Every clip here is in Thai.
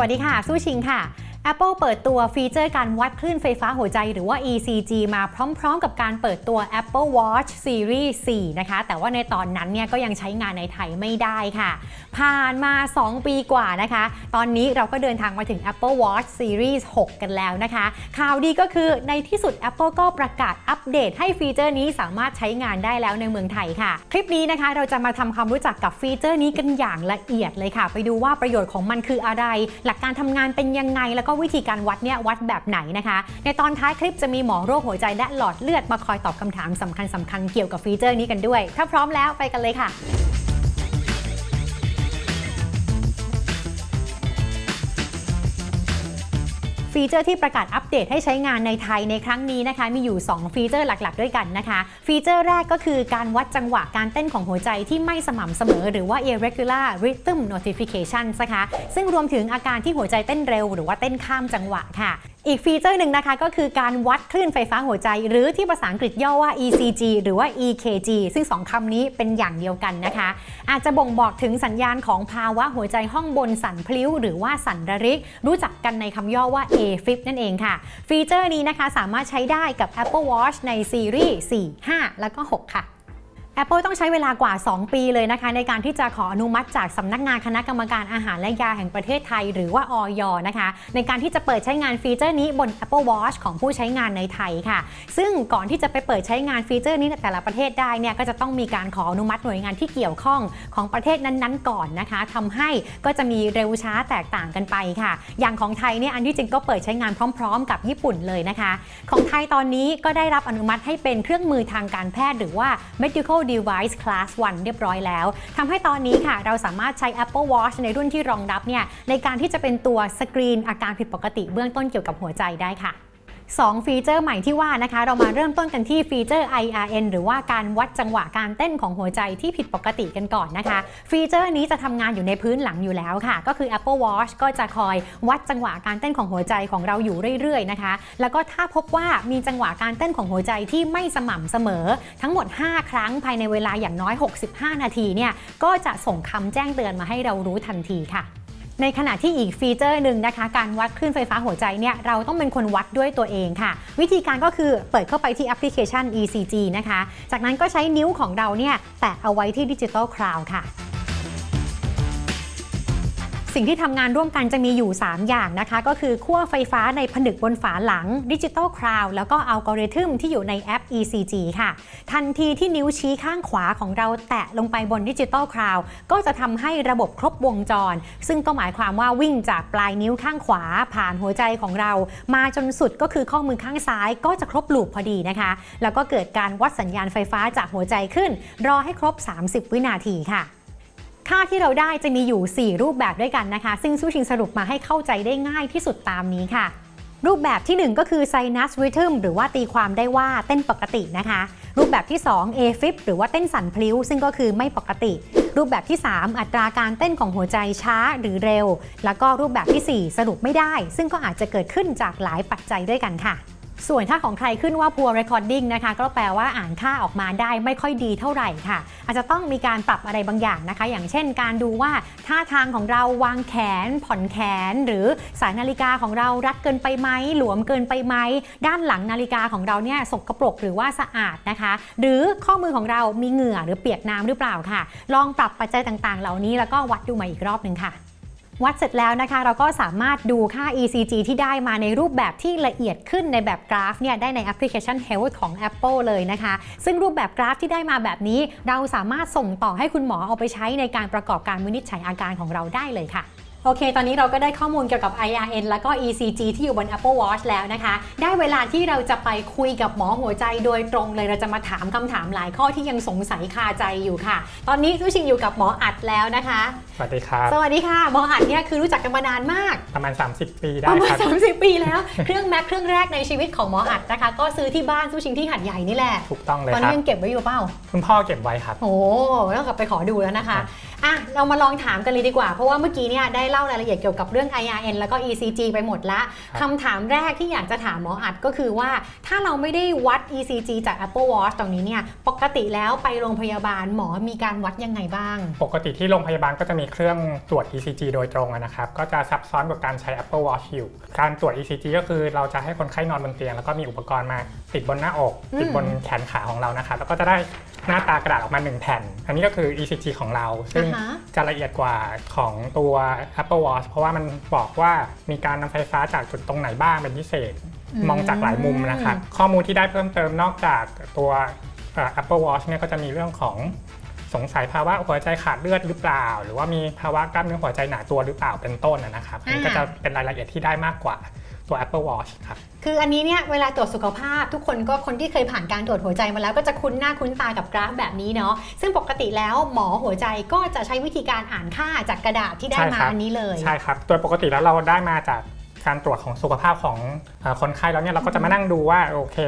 วัสดีค่ะ สู้ชิงค่ะ Apple เปิดตัวฟีเจอร์การวัดคลื่นไฟฟ้าหัวใจหรือว่า ECG มาพร้อมๆ กับการเปิดตัว Apple Watch Series 4 นะคะ แต่ว่าในตอนนั้นเนี่ยก็ยังใช้งานในไทยไม่ได้ค่ะ ผ่านมา 2 ปีกว่านะคะ ตอนนี้เราก็เดินทางมาถึง Apple Watch Series 6 กันแล้วนะคะ ข่าวดีก็คือในที่สุด Apple ก็ประกาศอัปเดตให้ฟีเจอร์นี้สามารถใช้งานได้แล้วในเมืองไทยค่ะ คลิปนี้นะคะเราจะมาทำความรู้จักกับฟีเจอร์นี้กันอย่างละเอียดเลยค่ะ ไปดูว่าประโยชน์ของมันคืออะไร หลักการทำงานเป็นยังไงแล้วก็วิธีการวัดเนี่ยวัดแบบไหนนะคะ ในตอนท้ายคลิปจะมีหมอโรคหัวใจและหลอดเลือดมาคอยตอบคำถามสำคัญสำคัญเกี่ยวกับฟีเจอร์นี้กันด้วย ถ้าพร้อมแล้วไปกันเลยค่ะ ฟีเจอร์ที่ประกาศอัปเดตให้ใช้งานในไทยในครั้งนี้นะคะ มีอยู่ 2 ฟีเจอร์หลักๆ ด้วยกันนะคะ ฟีเจอร์แรกก็คือการวัดจังหวะการเต้นของหัวใจที่ไม่สม่ำเสมอ หรือว่า irregular rhythm notification นะคะ ซึ่งรวมถึงอาการที่หัวใจเต้นเร็ว หรือว่าเต้นข้ามจังหวะค่ะ อีกฟีเจอร์หนึ่งนะคะก็คือการวัดคลื่นไฟฟ้าหัวใจ หรือที่ภาษาอังกฤษย่อว่า ECG หรือว่า EKG ซึ่งสองคำนี้เป็นอย่างเดียวกันนะคะ อาจจะบ่งบอกถึงสัญญาณของภาวะหัวใจห้องบนสั่นพลิ้ว หรือว่าสั่นระริก รู้จักกันในคำย่อว่า AFib นั่นเองค่ะ ฟีเจอร์นี้นะคะสามารถใช้ได้กับ Apple Watch ในซีรีส์4 5 แล้วก็ 6 ค่ะ Apple ต้องใช้เวลากว่า 2 ปีเลยนะคะ ในการที่จะขออนุมัติจากสำนักงานคณะกรรมการอาหารและยาแห่งประเทศไทย หรือว่าอยนะคะ ในการที่จะเปิดใช้งานฟีเจอร์นี้บน Apple Watch ของผู้ใช้งานในไทยค่ะ ซึ่งก่อนที่จะไปเปิดใช้งานฟีเจอร์นี้ในแต่ละประเทศได้เนี่ยก็จะต้องมีการขออนุมัติหน่วยงานที่เกี่ยวข้องของประเทศนั้นๆ ก่อนนะคะทำให้ก็จะมีเร็วช้าแตกต่างกันไปค่ะ อย่างของไทยเนี่ยอันที่จริงก็เปิดใช้งานพร้อม ๆ กับญี่ปุ่นเลยนะคะ ของไทยตอนนี้ก็ได้รับอนุมัติให้เป็นเครื่องมือทางการแพทย์หรือว่า medical device class 1 เรียบร้อยแล้วทำให้ตอนนี้ค่ะ เราสามารถใช้ Apple Watch ในรุ่นที่รองรับเนี่ยในการที่จะเป็นตัวสกรีนอาการผิดปกติเบื้องต้นเกี่ยวกับหัวใจได้ค่ะ 2 ฟีเจอร์ใหม่ที่ว่านะคะ เรามาเริ่มต้นกันที่ฟีเจอร์ IRN หรือว่าการวัดจังหวะการเต้นของหัวใจที่ผิดปกติกันก่อนนะคะ ฟีเจอร์นี้จะทำงานอยู่ในพื้นหลังอยู่แล้วค่ะ ก็คือ Apple Watch ก็จะคอยวัดจังหวะการเต้นของหัวใจของเราอยู่เรื่อยๆนะคะ แล้วก็ถ้าพบว่ามีจังหวะการเต้นของหัวใจที่ไม่สม่ำเสมอ ทั้งหมด 5 ครั้งภายในเวลาอย่างน้อย 65 นาทีเนี่ยก็จะส่งคำแจ้งเตือนมาให้เรารู้ทันทีค่ะ ในขณะที่อีกฟีเจอร์หนึ่งนะคะ การวัดคลื่นไฟฟ้าหัวใจเนี่ยเราต้องเป็นคนวัดด้วยตัวเองค่ะ วิธีการก็คือเปิดเข้าไปที่แอปพลิเคชัน ECG นะคะ จากนั้นก็ใช้นิ้วของเราเนี่ยแตะเอาไว้ที่ดิจิตอลคลาวค่ะ สิ่งที่ทำงานร่วมกันจะมีอยู่ 3 อย่างนะคะ ก็คือขั้วไฟฟ้าในผนึกบนฝาหลังดิจิ t a ลค o าวแล้วก็อัลกอริทึมที่อยู่ในแอป ECG ค่ะ ทันทีที่นิ้วชี้ข้างขวาของเราแตะลงไปบนดิจิ t a ลค o าวก็จะทำให้ระบบครบวงจร ซึ่งก็หมายความว่าวิ่งจากปลายนิ้วข้างขวาผ่านหัวใจของเรา มาจนสุดก็คือข้อมือข้างซ้ายก็จะครบลูปพอดีนะคะ แล้วก็เกิดการวัดสัญญาณไฟฟ้าจากหัวใจขึ้น รอให้ครบ 30 วินาทีค่ะ ค่าที่เราได้จะมีอยู่ 4 รูปแบบด้วยกันนะคะ ซึ่งสู้ชิงสรุปมาให้เข้าใจได้ง่ายที่สุดตามนี้ค่ะ รูปแบบที่ 1 ก็คือ sinus rhythm หรือว่าตีความได้ว่าเต้นปกตินะคะ รูปแบบที่ 2 AFib หรือว่าเต้นสั่นพลิ้ว ซึ่งก็คือไม่ปกติ รูปแบบที่ 3 อัตราการเต้นของหัวใจช้าหรือเร็ว แล้วก็รูปแบบทีสี่4 สรุปไม่ได้ ซึ่งก็อาจจะเกิดขึ้นจากหลายปัจจัยด้วยกันค่ะ ส่วนถ้าของใครขึ้นว่า poor recording นะคะ ก็แปลว่าอ่านค่าออกมาได้ไม่ค่อยดีเท่าไหร่ค่ะ อาจจะต้องมีการปรับอะไรบางอย่างนะคะ อย่างเช่น การดูว่าท่าทางของเราวางแขน ผ่อนแขน หรือสายนาฬิกาของเรารัดเกินไปไหมหลวมเกินไปไหมด้านหลังนาฬิกาของเราเนี่ยสกปรกหรือว่าสะอาดนะคะ หรือข้อมือของเรามีเหงื่อหรือเปียกน้ำหรือเปล่าค่ะ ลองปรับปัจจัยต่างๆ เหล่านี้แล้วก็วัดดูใหม่อีกรอบหนึ่งค่ะ วัดเสร็จแล้วนะคะเราก็สามารถดูค่า ECG ที่ได้มาในรูปแบบที่ละเอียดขึ้นในแบบกราฟเนี่ยได้ในแอปพลิเคชัน Health ของ Apple เลยนะคะ ซึ่งรูปแบบกราฟที่ได้มาแบบนี้ เราสามารถส่งต่อให้คุณหมอเอาไปใช้ในการประกอบการวินิจฉัยอาการของเราได้เลยค่ะ โอเค ตอนนี้เราก็ได้ข้อมูลเกี่ยวกับ IRN แล้วก็ ECG ที่อยู่บน Apple Watch แล้วนะคะ ได้เวลาที่เราจะไปคุยกับหมอหัวใจโดยตรงเลย เราจะมาถามคำถามหลายข้อที่ยังสงสัยคาใจอยู่ค่ะ ตอนนี้ทุกชิงอยู่กับหมออัดแล้วนะคะ สวัสดีครับ สวัสดีค่ะ หมออัดเนี่ยคือรู้จักกันมานานมาก ประมาณ 30 ปีปได้ระมาคณรับ30 ปีแล้ว เครื่องแม็กเครื่องแรกในชีวิตของหมออัดนะคะ ก็ซื้อที่บ้านสู้ชิงที่หัดใหญ่นี่แหละ ถูกต้องเลยตอนครันี้บยังเก็บไว้อยู่เปล่า คุณพ่อเก็บไว้ครับ โอ้ต้องกลับไปขอดูแล้วนะคะ อะเรามาลองถามกันเลยดีกว่า เพราะว่าเมื่อกี้เนี่ยได้เล่ารายละเอียดเกี่ยวกับเรื่อง IRN แล้วก็ ECG ไปหมดละครับคำถามแรกที่อยากจะถามหมออัดก็คือว่า ถ้าเราไม่ได้วัด ECG จาก Apple Watch ตรงนี้เนี่ยปกติแล้วไปโรงพยาบาลหมอมีการวัดยังไงบ้าง ปกติที่โรงพยาบาลก็จะมีเครื่องตรวจ ECG โดยตรงอะนะครับ ก็จะซับซ้อนกว่าการใช้ Apple Watch อยู่การตรวจ ECG ก็คือเราจะให้คนไข้นอนบนเตียง แล้วก็มีอุปกรณ์มาติดบนหน้าอกอืมติดบนแขนขาของเรานะครับแล้วก็จะได้ หน้าตากระดาษออกมาหนึ่งแผ่น อันนี้ก็คือ ECG ของเรา ซึ่งอ่าฮะ จะละเอียดกว่าของตัว Apple Watch เพราะว่ามันบอกว่ามีการนำไฟฟ้าจากจุดตรงไหนบ้างเป็นพิเศษ อืมมองจากหลายมุมนะครับ ข้อมูลที่ได้เพิ่มเติมนอกจากตัวเอ่อ Apple Watch เนี่ยก็จะมีเรื่องของสงสัยภาวะหัวใจขาดเลือดหรือเปล่า หรือว่ามีภาวะกล้ามเนื้อหัวใจหนาตัวหรือเปล่าเป็นต้นนะนะครับอันนี้ก็จะเป็นรายละเอียดที่ได้มากกว่า ตัว Apple Watch ครับ คืออันนี้เนี่ยเวลาตรวจสุขภาพ ทุกคนก็คนที่เคยผ่านการตรวจหัวใจมาแล้วก็จะคุ้นหน้าคุ้นตากับกราฟแบบนี้เนาะซึ่งปกติแล้วหมอหัวใจก็จะใช้วิธีการอ่านค่าจากกระดาษที่ได้ใช่มาครับอันนี้เลยใช่ครับโดยปกติแล้วเราได้มาจากการตรวจของสุขภาพของเอ่อคนไข้แล้วเนี่ยเราก็จะมานั่งดูว่าโอเค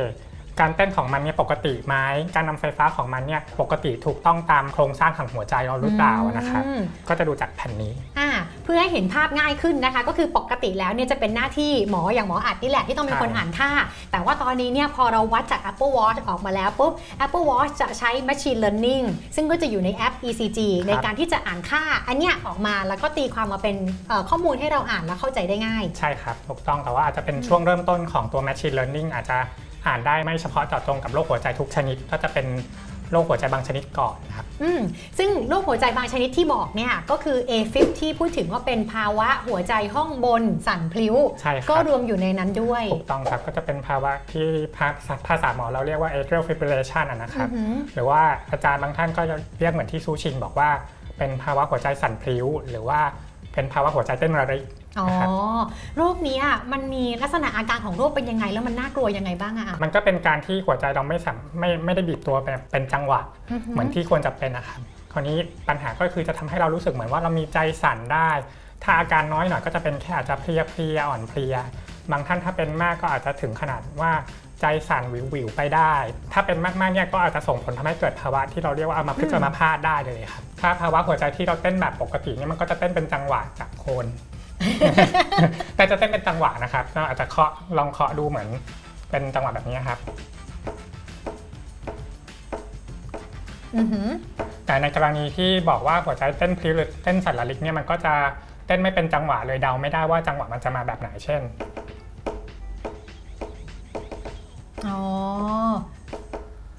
การเต้นของมันเนี่ยปกติไหมการนำไฟฟ้าของมันเนี่ยปกติถูกต้องตามโครงสร้างของหัวใจเราหรือเปล่านะครับอืมก็จะดูจากแผ่นนี้อ่าเพื่อให้เห็นภาพง่ายขึ้นนะคะ ก็คือปกติแล้วเนี่ยจะเป็นหน้าที่หมออย่างหมออัดนี่แหละที่ต้องเป็นคนใช่อ่านค่า แต่ว่าตอนนี้เนี่ยพอเราวัดจาก Apple Watch ออกมาแล้วปุ๊บ Apple Watch จะใช้ Machine Learning ซึ่งก็จะอยู่ในแอป ECG ในการที่จะอ่านค่า อันเนี้ยออกมาแล้วก็ตีความมาเป็นเอ่อข้อมูลให้เราอ่านและเข้าใจได้ง่าย ใช่ครับถูกต้องแต่ว่าอาจจะเป็นช่วงเริ่มต้นของตัว Machine Learning อาจจะ อ่านได้ไม่เฉพาะเจาะจงกับโรคหัวใจทุกชนิด ก็จะเป็นโรคหัวใจบางชนิดก่อนนะครับ อืมซึ่งโรคหัวใจบางชนิดที่บอกเนี่ยก็คือ AFib ที่พูดถึงว่าเป็นภาวะหัวใจห้องบนสั่นพลิ้ว ใช่คก็รับรวมอยู่ในนั้นด้วย ถูกต้องครับก็จะเป็นภาวะที่ภาษาภาษาหมอเราเรียกว่า atrial fibrillation อะนะครับ อือหือ หรือว่าอาจารย์บางท่านก็จะเรียกเหมือนที่ซูชิงบอกว่า เป็นภาวะหัวใจสั่นพลิ้ว หรือว่าเป็นภาวะหัวใจเต้นระริก อ๋อนะครับโรคเนี้ยมันมีลักษณะอาการของโรคเป็นยังไง แล้วมันน่ากลัวยังไงบ้างอะอะมันก็เป็นการที่หัวใจเราไม่สามไม่ไม่ได้บีบตัวแบบเป็นจังหวะ เหมือนที่ควรจะเป็นนะครับคราวนี้ปัญหาก็คือจะทำให้เรารู้สึกเหมือนว่าเรามีใจสั่นได้ ถ้าอาการน้อยหน่อยก็จะเป็นแค่อาจจะเพลียเพลียๆอ่อนเพลีย บางท่านถ้าเป็นมากก็อาจจะถึงขนาดว่าใจสั่นวิววิวๆไปได้ ถ้าเป็นมากๆเนี่ยก็อาจจะส่งผลทำให้เกิดภาวะที่เราเรียกว่าอัมาพฤกษ์อือัมมาพาตได้เลยครับ ถ้าภาวะหัวใจที่เราเต้นแบบปกติเนี่ยมันก็จะเต้นเป็นจังหวะจากโคน แต่จะเต้นเป็นจังหวะนะครับเราอาจจะเคาะลองเคาะดูเหมือน เป็นจังหวะแบบนี้ครับ อือหือแต่ในกรณีที่บอกว่าหัวใจเต้นพลิ้วหรือเต้นสั่นระลิกเนี่ยมันก็จะเต้นไม่เป็นจังหวะเลยเดาไม่ได้ว่าจังหวะมันจะมาแบบไหนเช่น อ๋อ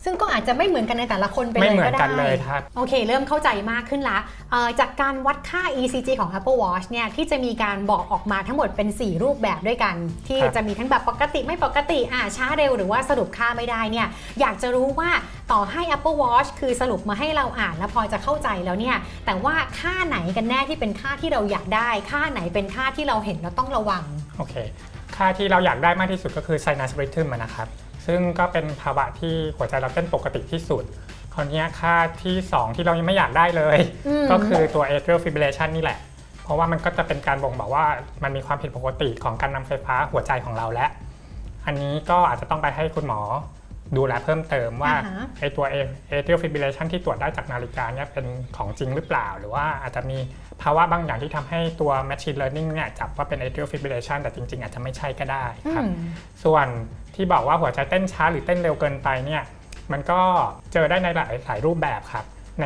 ซึ่งก็อาจจะไม่เหมือนกันในแต่ละคนไปไม่เลยเหมือก็นได้กันเลยครับ โอเค เริ่มเข้าใจมากขึ้นละเอ่อจากการวัดค่า ECG ของ Apple Watch เนี่ยที่จะมีการบอกออกมาทั้งหมดเป็น 4 รูปแบบด้วยกัน ที่ครับ จะมีทั้งแบบปกติไม่ปกติอ่าช้าเร็วหรือว่าสรุปค่าไม่ได้เนี่ยอยากจะรู้ว่าต่อให้ Apple Watch คือสรุปมาให้เราอ่านแล้วพอจะเข้าใจแล้วเนี่ยแต่ว่าค่าไหนกันแน่ที่เป็นค่าที่เราอยากได้ ค่าไหนเป็นค่าที่เราเห็นแล้วต้องระวัง โอเค ค่าที่เราอยากได้มากที่สุดก็คือ sinus rhythm อะนะครับ ซึ่งก็เป็นภาวะที่หัวใจเราเต้นปกติที่สุด คราวเนี้ยค่าที่ 2 ที่เรายังไม่อยากได้เลยอืมก็คือตัว atrial fibrillation นี่แหละ เพราะว่ามันก็จะเป็นการบ่งบอกว่ามันมีความผิดปกติของการนำไฟฟ้าหัวใจของเราและอันนี้ก็อาจจะต้องไปให้คุณหมอดูแลเพิ่มเติมว่าอ่าฮะไอตัว atrial fibrillation ที่ตรวจได้จากนาฬิกาเนี่ยเป็นของจริงหรือเปล่า หรือว่าอาจจะมีภาวะบางอย่างที่ทำให้ตัว machine learning เนี่ยจับว่าเป็น atrial fibrillation แต่จริง ๆ อาจจะไม่ใช่ก็ได้ครับอืมส่วน ที่บอกว่าหัวใจเต้นช้าหรือเต้นเร็วเกินไปเนี่ยมันก็เจอได้ในหลายหลายรูปแบบครับ ใน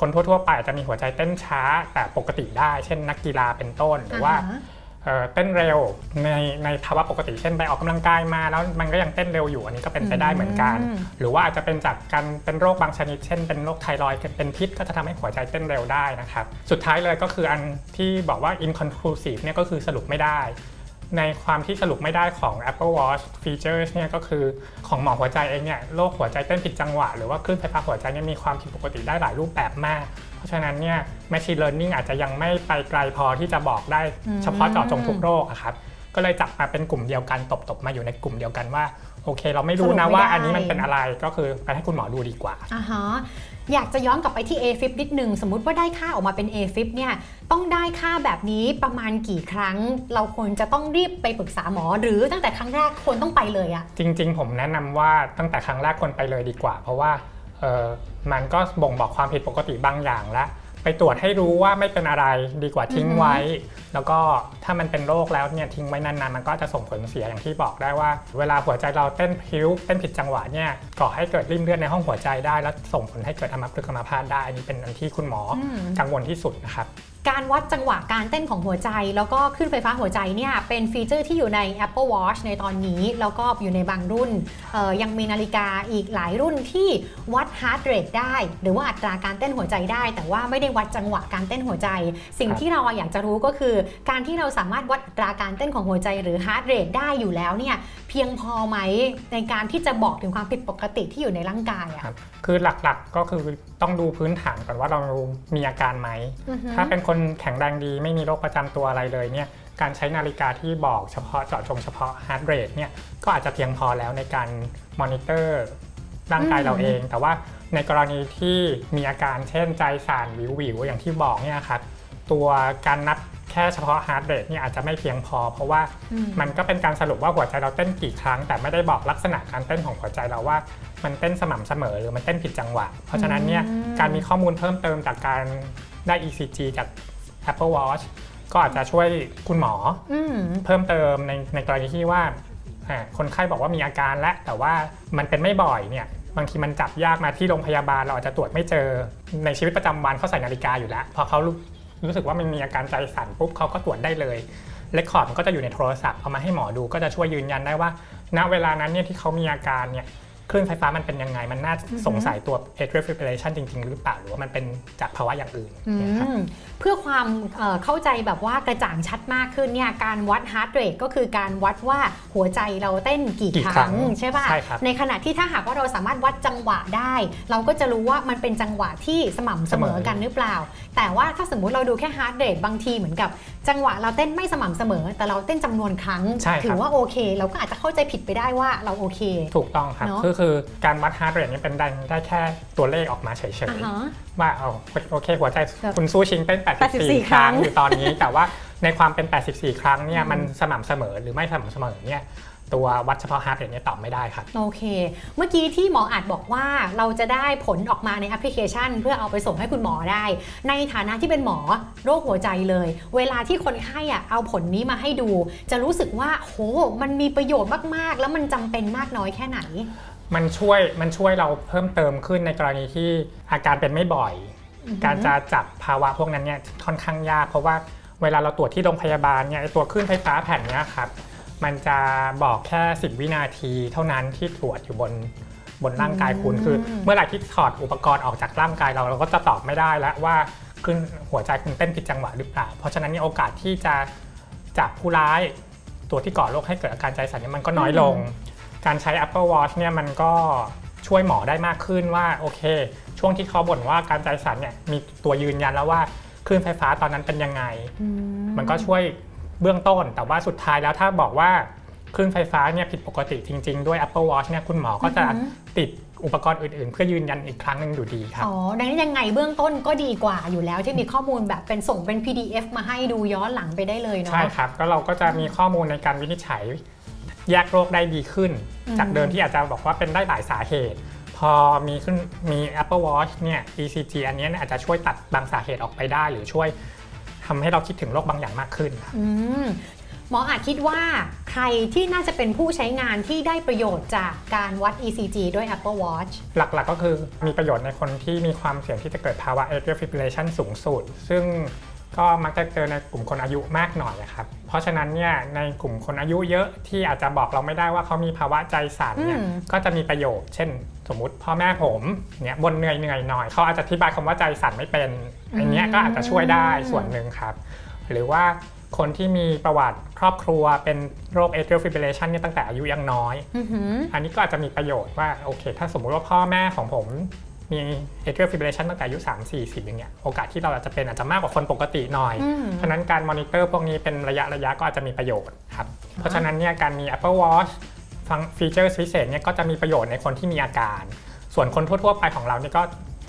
คนทั่วๆไปอาจจะมีหัวใจเต้นช้าแต่ปกติได้ เช่นนักกีฬาเป็นต้นหรือว่าอ่าฮะเอ่อเต้นเร็วในในภาวะปกติเช่นไปออกกำลังกายมา แล้วมันก็ยังเต้นเร็วอยู่อันนี้ก็เป็นไปได้เหมือนกันอืมหรือว่าอาจจะเป็นจากการเป็นโรคบางชนิด เช่นเป็นโรคไทรอยด์เป็นพิษก็จะทำให้หัวใจเต้นเร็วได้นะครับ สุดท้ายเลยก็คืออันที่บอกว่า inconclusive เนี่ยก็คือสรุปไม่ได้ ในความที่สรุปไม่ได้ของ Apple Watch Features เนี่ยก็คือของหมอหัวใจเองเนี่ยโรคหัวใจเต้นผิดจังหวะ หรือว่าคลื่นไฟฟ้าหัวใจเนี่ยมีความผิดปกติได้หลายรูปแบบมาก เพราะฉะนั้นเนี่ย Machine Learning อาจจะยังไม่ไปไกลพอที่จะบอกได้เฉพาะเจาะจงทุกโรคอะครับก็เลยจับมาเป็นกลุ่มเดียวกันตบๆมาอยู่ในกลุ่มเดียวกันว่าโอเค เราไม่รู้นะว่าอันนี้มันเป็นอะไรก็คือไปให้คุณหมอดูดีกว่าอ่าฮะ อยากจะย้อนกลับไปที่ AFIP นิดหนึ่งสมมุติว่าได้ค่าออกมาเป็น AFIP เนี่ยต้องได้ค่าแบบนี้ประมาณกี่ครั้ง เราควรจะต้องรีบไปปรึกษาหมอ หรือตั้งแต่ครั้งแรกควรต้องไปเลยอะจริง ๆ ผมแนะนำว่าตั้งแต่ครั้งแรกควรไปเลยดีกว่า เพราะว่ามันก็บ่งบอกความผิดปกติบางอย่างแล้ว ไปตรวจให้รู้ว่าไม่เป็นอะไรดีกว่าทิ้งอือฮึไว้ แล้วก็ถ้ามันเป็นโรคแล้วเนี่ยทิ้งไว้นานๆมันก็จะส่งผลเสียอย่างที่บอกได้ว่า เวลาหัวใจเราเต้นพริ้วเต้นผิดจังหวะเนี่ยก่อให้เกิดริ่มเลือดในห้องหัวใจได้ แล้วส่งผลให้เกิดอัมพฤกษ์อัมพาตได้อันนี้เป็นอันที่คุณหมออมกังวลที่สุดนะครับ การวัดจังหวะการเต้นของหัวใจ แล้วก็คลื่นไฟฟ้าหัวใจเนี่ยเป็นฟีเจอร์ที่อยู่ใน Apple Watch ในตอนนี้ แล้วก็อยู่ในบางรุ่นเอ่อยังมีนาฬิกาอีกหลายรุ่นที่วัด heart rate ได้ หรือว่าอัตราการเต้นหัวใจได้ แต่ว่าไม่ได้วัดจังหวะการเต้นหัวใจ สิ่งครับที่เราอยากจะรู้ก็คือ การที่เราสามารถวัดอัตราการเต้นของหัวใจหรือ heart rate ได้อยู่แล้วเนี่ยเพียงพอไหมในการที่จะบอกถึงความผิดปกติที่อยู่ในร่างกายอะครับคือหลักๆก็คือต้องดูพื้นฐานก่อนว่าเรามีอาการไหมอือฮึถ้าเป็นคนแข็งแรงดีไม่มีโรคประจำตัวอะไรเลยเนี่ยการใช้นาฬิกาที่บอกเฉพาะเจาะจงเฉพาะ heart rate เนี่ยก็อาจจะเพียงพอแล้วในการมอนิเตอร์ร่างกายเราเอง แต่ว่าในกรณีที่มีอาการเช่นใจสั่นวิววิวๆอย่างที่บอกเนี่ยครับตัวการนับแค่เฉพาะ heart rate เนี่ยอาจจะไม่เพียงพอ เพราะว่าอืมมันก็เป็นการสรุปว่าหัวใจเราเต้นกี่ครั้ง แต่ไม่ได้บอกลักษณะการเต้นของหัวใจเราว่า มันเต้นสม่ำเสมอหรือมันเต้นผิดจังหวะ เพราะฉะนั้นเนี่ยอืมการมีข้อมูลเพิ่มเติมจากการ ได้ ECG จาก Apple Watch ก็อาจจะช่วยคุณหมออืม เพิ่มเติมในในกรณีที่ว่าอ่าคนไข้บอกว่ามีอาการและแต่ว่ามันเป็นไม่บ่อยเนี่ยบางทีมันจับยากมาที่โรงพยาบาลเราอาจจะตรวจไม่เจอในชีวิตประจำวันเขาใส่นาฬิกาอยู่แล้วพอเขารู้รู้สึกว่ามันมีอาการใจสั่นปุ๊บเขาก็ตรวจได้เลยเลคคอร์ดมันก็จะอยู่ในโทรศัพท์เอามาให้หมอดูก็จะช่วยยืนยันได้ว่า ณเวลานั้นเนี่ยที่เขามีอาการเนี่ย คลื่นไฟฟ้ามันเป็นยังไง มันน่าสงสัยตัว atrial fibrillation จริง ๆ หรือเปล่า หรือว่ามันเป็นจากภาวะอย่างอื่นอืเนี่ยครับมเพื่อความเอ่อเข้าใจแบบว่ากระจ่างชัดมากขึ้นเนี่ยการวัด heart rate ก็คือการวัดว่าหัวใจเราเต้นกี่กี่คครั้รั้งงใช่ป่ะใช่ครับในขณะที่ถ้าหากว่าเราสามารถวัดจังหวะได้ เราก็จะรู้ว่ามันเป็นจังหวะที่สม่ำเสมอกันหรือเปล่า แต่ว่าถ้าสมมุติเราดูแค่ heart rate บางทีเหมือนกับ จังหวะเราเต้นไม่สม่ำเสมอ แต่เราเต้นจำนวนครั้ง ใช่ครับ ถือว่าโอเค เราก็อาจจะเข้าใจผิดไปได้ว่าเราโอเค ถูกต้องครับเนอะก็คือการวัด heart rate เนี่ยเป็นได้ได้แค่ตัวเลขออกมาเฉยอ่าฮะ ๆ ว่าเอาโอเค หัวใจแบบคุณสู้ชิงเต้น84 84 ครั้งอยู่ตอนนี้ แต่ว่าในความเป็น 84 ครั้งเนี่ยมันสม่ำเสมอหรือไม่สม่ำเสมอเนี่ยตัววัดเฉพาะ heart rate เนี่ยตอบไม่ได้ครับ โอเค เมื่อกี้ที่หมออาจบอกว่าเราจะได้ผลออกมาในแอปพลิเคชัน เพื่อเอาไปส่งให้คุณหมอได้ ในฐานะที่เป็นหมอโรคหัวใจเลย เวลาที่คนไข้อะเอาผลนี้มาให้ดู จะรู้สึกว่าโหมันมีประโยชน์มากๆ แล้วมันจำเป็นมากน้อยแค่ไหน มันช่วยมันช่วยเราเพิ่มเติมขึ้นในกรณีที่อาการเป็นไม่บ่อยอือฮึการจะจับภาวะพวกนั้นเนี่ยค่อนข้างยาก เพราะว่าเวลาเราตรวจที่โรงพยาบาลเนี่ยไอ้ตัวคลื่นไฟฟ้าแผ่นเนี้ยครับมันจะบอกแค่ 10 วินาทีเท่านั้นที่ตรวจอยู่บนบนร่างกายคุณอืมคือ เมื่อไหร่ที่ถอดอุปกรณ์ออกจากร่างกายเราเราก็จะตอบไม่ได้แล้วว่าขึ้นหัวใจคุณเต้นผิดจังหวะหรือเปล่า เพราะฉะนั้นเนี่ยโอกาสที่จะจับผู้ร้ายตัวที่ก่อโรคให้เกิดอาการใจสั่นเนี่ยมันก็น้อยลง การใช้ Apple Watch เนี่ยมันก็ช่วยหมอได้มากขึ้นว่าโอเค ช่วงที่เขาบ่นว่าการใจสั่นเนี่ยมีตัวยืนยันแล้วว่าคลื่นไฟฟ้าตอนนั้นเป็นยังไงอืมันก็ช่วยเบื้องต้น แต่ว่าสุดท้ายแล้วถ้าบอกว่าคลื่นไฟฟ้าเนี่ยผิดปกติจริง ๆ ด้วย Apple Watch เนี่ยคุณหมอก็จะอือฮึติดอุปกรณ์อื่น ๆ เพื่อยืนยันอีกครั้งหนึ่งอยู่ดีครับ อ๋อ ดังนั้นยังไงเบื้องต้นก็ดีกว่าอยู่แล้วที่มีข้อมูลแบบเป็นส่งเป็น PDF มาให้ดูย้อนหลังไปได้เลยเนาะ ใช่ครับ ก็เราก็จะมีข้อมูลในการวินิจฉัย แยกโรคได้ดีขึ้นอืมจากเดิมที่อาจจะบอกว่าเป็นได้หลายสาเหตุ พอมีขึ้นมี Apple Watch เนี่ย ECG อันเนี้ยอาจจะช่วยตัดบางสาเหตุออกไปได้ หรือช่วยทำให้เราคิดถึงโรคบางอย่างมากขึ้นครับอืมหมออาจคิดว่าใครที่น่าจะเป็นผู้ใช้งานที่ได้ประโยชน์จากการวัด ECG ด้วย Apple Watch หลักๆก็คือมีประโยชน์ในคนที่มีความเสี่ยงที่จะเกิดภาวะ atrial fibrillation สูงสุด ซึ่ง ก็มักจะเจอในกลุ่มคนอายุมากหน่อยอะครับ เพราะฉะนั้นเนี่ยในกลุ่มคนอายุเยอะที่อาจจะบอกเราไม่ได้ว่าเขามีภาวะใจสั่นเนี่ยอืม ก็จะมีประโยชน์เช่น สมมุติพ่อแม่ผมเนี่ยบนเหนื่อยเหนื่อยๆหน่อยเขาอาจจะอธิบายคำว่าใจสั่นไม่เป็นอันเนี้ยก็อาจจะช่วยได้ส่วนหนึ่งครับ หรือว่าคนที่มีประวัติครอบครัวเป็นโรค atrial fibrillation เนี่ยตั้งแต่อายุยังน้อย อือหือ อันนี้ก็อาจจะมีประโยชน์ว่าโอเค ถ้าสมมุติว่าพ่อแม่ของผม มี atrial fibrillation ตั้งแต่อายุ 3 4 0 อย่างเงี้ย โอกาสที่เราอาจจะเป็นอาจจะมากกว่าคนปกติหน่อยอืมเพราะฉะนั้นการมอนิเตอร์พวกนี้เป็นระยะระยะก็อาจจะมีประโยชน์ครับ เพราะฉะนั้นเนี่ยการมี Apple Watch ฟังฟีเจอร์พิเศษเนี่ยก็จะมีประโยชน์ในคนที่มีอาการ ส่วนคนทั่วๆไปของเราเนี่ยก็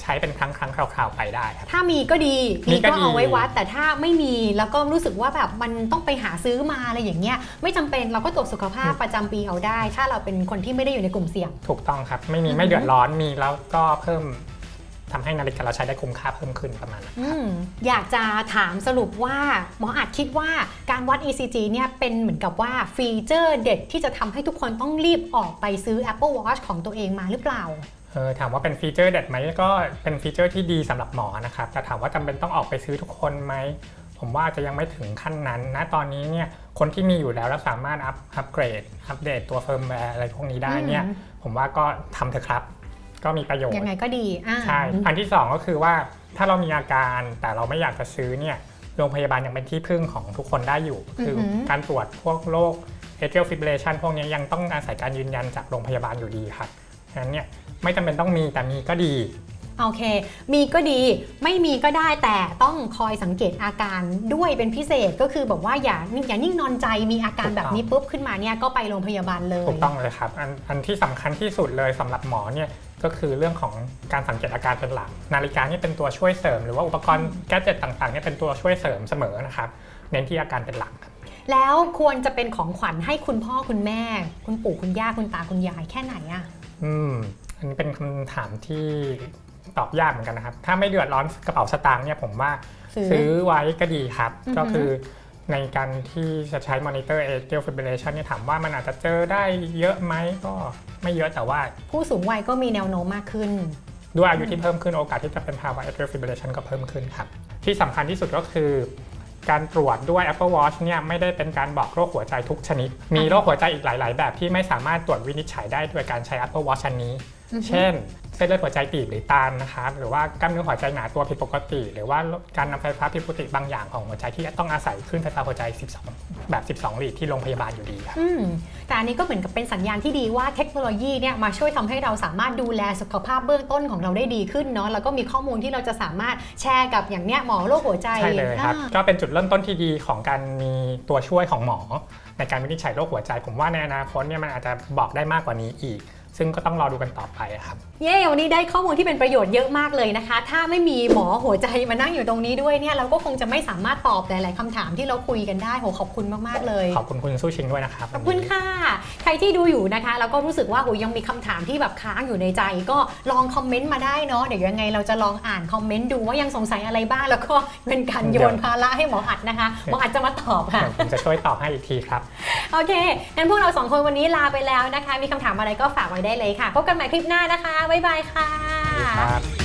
ใช้เป็นครั้งครั้งๆคราวๆไปได้ครับ ถ้ามีก็ดีมีมีก็ก็ดีเอาไว้วัด แต่ถ้าไม่มีแล้วก็รู้สึกว่าแบบมันต้องไปหาซื้อมาอะไรอย่างเงี้ยไม่จำเป็นเราก็ตรวจสุขภาพประจำปีเอาได้ ถ้าเราเป็นคนที่ไม่ได้อยู่ในกลุ่มเสี่ยง ถูกต้องครับ ไม่มีอือฮึไม่เดือดร้อนมีแล้วก็เพิ่มทำให้นาฬิกาเราใช้ได้คุ้มค่าเพิ่มขึ้นประมาณนั้นอืมอยากจะถามสรุปว่าหมออาจคิดว่าการวัด ECG เนี่ยเป็นเหมือนกับว่าฟีเจอร์เด็ดที่จะทำให้ทุกคนต้องรีบออกไปซื้อ Apple Watch ของตัวเองมาหรือเปล่าเออ ถามว่าเป็นฟีเจอร์เด็ดไหมก็เป็นฟีเจอร์ที่ดีสำหรับหมอนะครับแต่ถามว่าจำเป็นต้องออกไปซื้อทุกคนไหมผมว่าจะยังไม่ถึงขั้นนั้นนะตอนนี้เนี่ยคนที่มีอยู่แล้วแล้วสามารถอัพอัปเกรดอัปเดตตัวเฟิร์มแวร์อะไรพวกนี้ได้เนี่ยอืมผมว่าก็ทำเถอะครับ ก็มีประโยชน์ยังไงก็ดีอ่าใช่อันที่ 2 ก็คือว่าถ้าเรามีอาการแต่เราไม่อยากจะซื้อเนี่ยโรงพยาบาลยังเป็นที่พึ่งของทุกคนได้อยู่ คืออการตรวจพวกโรค atrial fibrillation พวกนี้ยังต้องอาศัยการยืนยันจากโรงพยาบาลอยู่ดีครับ ฉะนั้นเนี่ยไม่จำเป็นต้องมีแต่มีก็ดี โอเค มีก็ดี ไม่มีก็ได้แต่ต้องคอยสังเกตอาการด้วยเป็นพิเศษก็คือแบบว่าอย่าอย่านิ่งนอนใจมีอาการแบบนี้ปุ๊บขึ้นมาเนี่ยก็ไปโรงพยาบาลเลย ถูกต้องเลยครับ อันอันที่สำคัญที่สุดเลยสำหรับหมอเนี่ยก็คือเรื่องของการสังเกตอาการเป็นหลัก นาฬิกานี่เป็นตัวช่วยเสริม หรือว่าอุปกรณ์แกดเจ็ตต่างๆเนี่ยเป็นตัวช่วยเสริมเสมอนะครับเน้นที่อาการเป็นหลักครับแล้วควรจะเป็นของขวัญให้คุณพ่อคุณแม่ คุณปู่คุณย่าคุณตาคุณยายแค่ไหนอะ อืมอันนี้เป็นคำถามที่ตอบยากเหมือนกันนะครับ ถ้าไม่เดือดร้อนกระเป๋าสตางค์เนี่ยผมว่าซื้อ ซื้อไว้ก็ดีครับ อือฮึ ก็คือในการที่จะใช้มอนิเตอร์ atrial fibrillation เนี่ยถามว่ามันอาจจะเจอได้เยอะไหมก็ไม่เยอะแต่ว่าผู้สูงวัยก็มีแนวโน้มมากขึ้น ด้วยอายุที่เพิ่มขึ้นโอกาสที่จะเป็นภาวะ atrial fibrillation ก็เพิ่มขึ้นครับ ที่สำคัญที่สุดก็คือ การตรวจด้วย Apple Watch เนี่ยไม่ได้เป็นการบอกโรคหัวใจทุกชนิด มีโรคหัวใจอีกหลาย ๆ แบบที่ไม่สามารถตรวจวินิจฉัยได้ด้วยการใช้ Apple Watch อันนี้อือฮึ เช่น เส้นเลือดหัวใจตีบหรือตันนะครับหรือว่ากล้ามเนื้อหัวใจหนาตัวผิดปกติ หรือว่าการนำไฟฟ้าผิดปกติบางอย่างของหัวใจที่ต้องอาศัยคลื่นไฟฟ้าหัวใจ 12 แบบ 12 หลีดที่โรงพยาบาลอยู่ดีครับอืมแต่อันนี้ก็เหมือนกับเป็นสัญญาณที่ดีว่าเทคโนโลยีเนี่ยมาช่วยทำให้เราสามารถดูแลสุขภาพเบื้องต้นของเราได้ดีขึ้นเนาะแล้วก็มีข้อมูลที่เราจะสามารถแชร์กับอย่างเนี้ยหมอโรคหัวใจใช่เลยครับอ่าก็เป็นจุดเริ่มต้นที่ดีของการมีตัวช่วยของหมอ ในการวินิจฉัยโรคหัวใจ ผมว่าในอนาคตเนี่ยมันอาจจะบอกได้มากกว่านี้อีก ซึ่งก็ต้องรอดูกันต่อไปครับ เย้วันนี้ได้ข้อมูลที่เป็นประโยชน์เยอะมากเลยนะคะ ถ้าไม่มีหมอหัวใจมานั่งอยู่ตรงนี้ด้วยเนี่ยเราก็คงจะไม่สามารถตอบหลาย ๆคำถามที่เราคุยกันได้โหขอบคุณมาก ๆ เลย ขอบคุณคุณสู้ชิงด้วยนะครับขอบคุณค่ะ ใครที่ดูอยู่นะคะแล้วก็รู้สึกว่าโหยังมีคำถามที่แบบค้างอยู่ในใจ ก็ลองคอมเมนต์มาได้เนาะเดี๋ยวยังไงเราจะลองอ่านคอมเมนต์ดูว่ายังสงสัยอะไรบ้างแล้วก็เป็นการโยนภาระให้หมออัดนะคะหมออัดจะมาตอบค่ะ เดี๋ยวผมจะช่วยตอบให้อีกทีครับ โอเคงั้นพวกเราสองคนวันนี้ลาไปแล้วนะคะ มีคำถามอะไรก็ฝากไว้ได้เลยค่ะ พบกันใหม่คลิปหน้านะคะ บ๊ายบายค่ะ ครับ